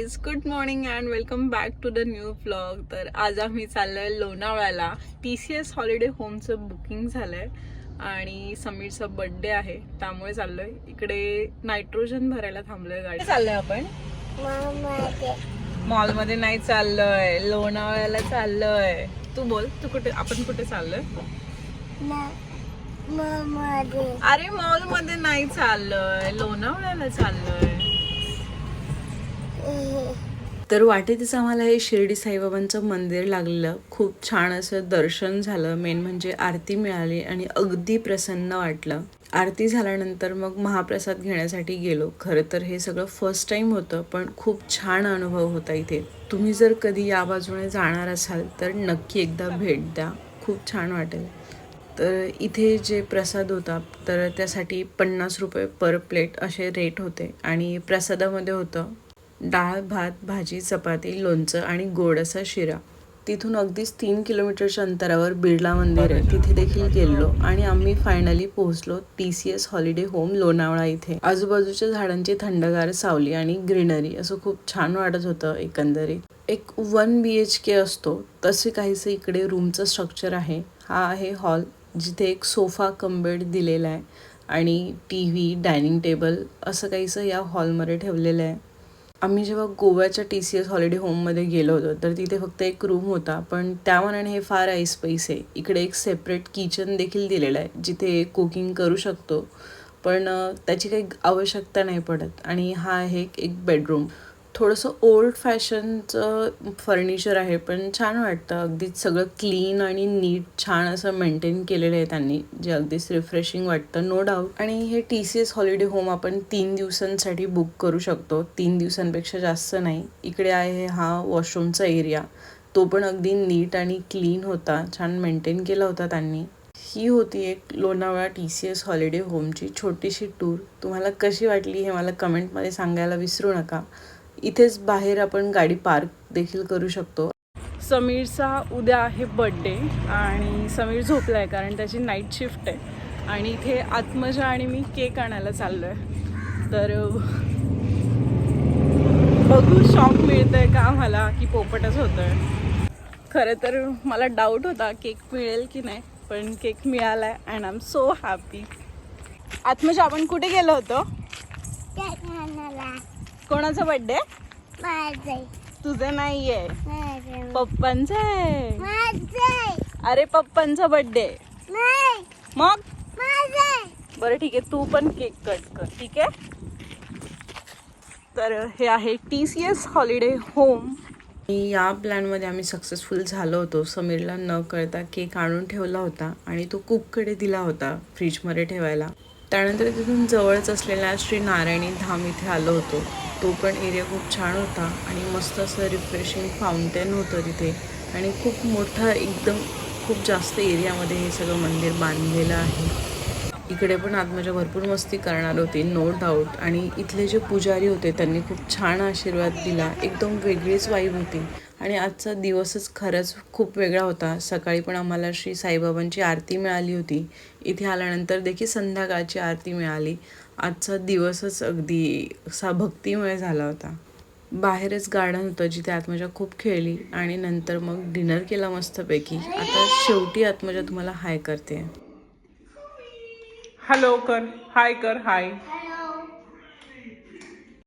Good morning and welcome back to the new blog तर आज आम्ही चाललोय लोणावळ्याला. टी सी एस हॉलिडे होमचं बुकिंग झालंय आणि समीरचा बर्थडे आहे त्यामुळे चाललोय. इकडे नायट्रोजन भरायला थांबलोय गाडी. चाललोय आपण? मॉलमध्ये नाही चाललोय. लोणावळ्याला चाललोय. तू बोल तू कुठे आपण कुठे चाललोय? अरे मॉलमध्ये नाही चाललोय. लोणावळ्याला चाललोय. तर वाटेतच आम्हाला हे शिर्डी साईबाबांचं मंदिर लागलेलं. खूप छान असं दर्शन झालं. मेन म्हणजे आरती मिळाली आणि अगदी प्रसन्न वाटलं. आरती झाल्यानंतर मग महाप्रसाद घेण्यासाठी गेलो. खरं तर हे सगळं फर्स्ट टाईम होतं पण खूप छान अनुभव होता इथे. तुम्ही जर कधी या बाजूने जाणार असाल तर नक्की एकदा भेट द्या. खूप छान वाटेल. तर इथे जे प्रसाद होता तर त्यासाठी पन्नास रुपये पर प्लेट असे रेट होते. आणि प्रसादामध्ये होतं डाळ भात भाजी चपाती लोणचं आणि गोड असा शिरा. तिथून अगदीच तीन किलोमीटरच्या अंतरावर बिर्ला मंदिर आहे. तिथे देखील गेलो आणि आम्ही फायनली पोहोचलो T C S holiday home Lonavala इथे. आजूबाजूच्या झाडांची थंडगार सावली आणि ग्रीनरी असं खूप छान वाटत होतं एकंदरीत. एक वन बी एच के असतो. तसे काहीसे इकडे रूमचं स्ट्रक्चर आहे. हा आहे हॉल जिथे एक सोफा कम बेड दिलेला आहे आणि टी व्ही डायनिंग टेबल असं काहीसं या हॉलमध्ये ठेवलेलं आहे. आम्ही जेव्हा गोव्याच्या टी सी एस हॉलिडे होममध्ये गेलो होतो तर तिथे फक्त एक रूम होता. पण त्या मनाने हे फार ऐस पैसे इकडे एक सेपरेट किचन देखील दिलेलं आहे जिथे कुकिंग करू शकतो. पण त्याची काही आवश्यकता नाही पडत. आणि हा आहे एक बेडरूम थोडंसं ओल्ड फॅशनचं फर्निचर आहे पण छान वाटतं. अगदीच सगळं क्लीन आणि नीट छान असं मेंटेन केलेलं आहे त्यांनी जे अगदीच रिफ्रेशिंग वाटतं नो डाऊट आणि हे T C S holiday home आपण तीन दिवसांसाठी बुक करू शकतो. तीन दिवसांपेक्षा जास्त नाही. इकडे आहे हा वॉशरूमचा एरिया तो पण अगदी नीट आणि क्लीन होता. छान मेंटेन केला होता त्यांनी. ही होती एक Lonavala T C S holiday होमची छोटीशी टूर तुम्हाला कशी वाटली हे मला कमेंटमध्ये सांगायला विसरू नका. इथेच बाहेर आपण गाडी पार्क देखील करू शकतो. समीरचा उद्या आहे बड्डे आणि समीर झोपला आहे कारण त्याची नाईट शिफ्ट आहे. आणि इथे आत्मजा आणि मी केक आणायला चाललो आहे तर बघू शॉक आहे का आम्हाला की पोपटच होतं आहे खरं तर मला डाऊट होता केक मिळेल की नाही पण केक मिळाला आहे and I am so happy Atmaja आपण कुठे गेलो होतो? कोणाचा बड्डे तुझं नाहीये. पप्पांचा आहे. अरे पप्पांचा बड्डे मग? बरं ठीक आहे. तू पण केक कट कर ठीक आहे? तर हे आहे T C S holiday home या प्लॅनमध्ये आम्ही सक्सेसफुल झालो होतो. समीरला न कळता केक आणून ठेवला होता आणि तो कुककडे दिला होता फ्रीजमध्ये ठेवायला. त्यानंतर तिथून जवळच असलेल्या श्री नारायणी धाम इथे आलो होतो. तो पण एरिया खूप छान होता आणि मस्त असं रिफ्रेशिंग फाउंटेन होतं तिथे. आणि खूप मोठं एकदम खूप जास्त एरियामध्ये हे सगळं मंदिर बांधलेलं आहे. इकडे पण आत्मजा भरपूर मस्ती करणार होती नो डाऊट आणि इथले जे पुजारी होते त्यांनी खूप छान आशीर्वाद दिला. एकदम वेगळीच वाईब होती. आणि आजचा दिवसच खरंच खूप वेगळा होता. सकाळी पण आम्हाला श्री साईबाबांची आरती मिळाली होती. इथे आल्यानंतर देखील संध्याकाळची आरती मिळाली. आजचा दिवसच अगदी असा भक्तिमय झाला होता. बाहेरच गार्डन होतं जिथे आत्मजा खूप खेळली आणि नंतर मग डिनर केला मस्तपैकी. आता शेवटी आत्मजा तुम्हाला हाय करते. हॅलो कर. हाय कर. हाय.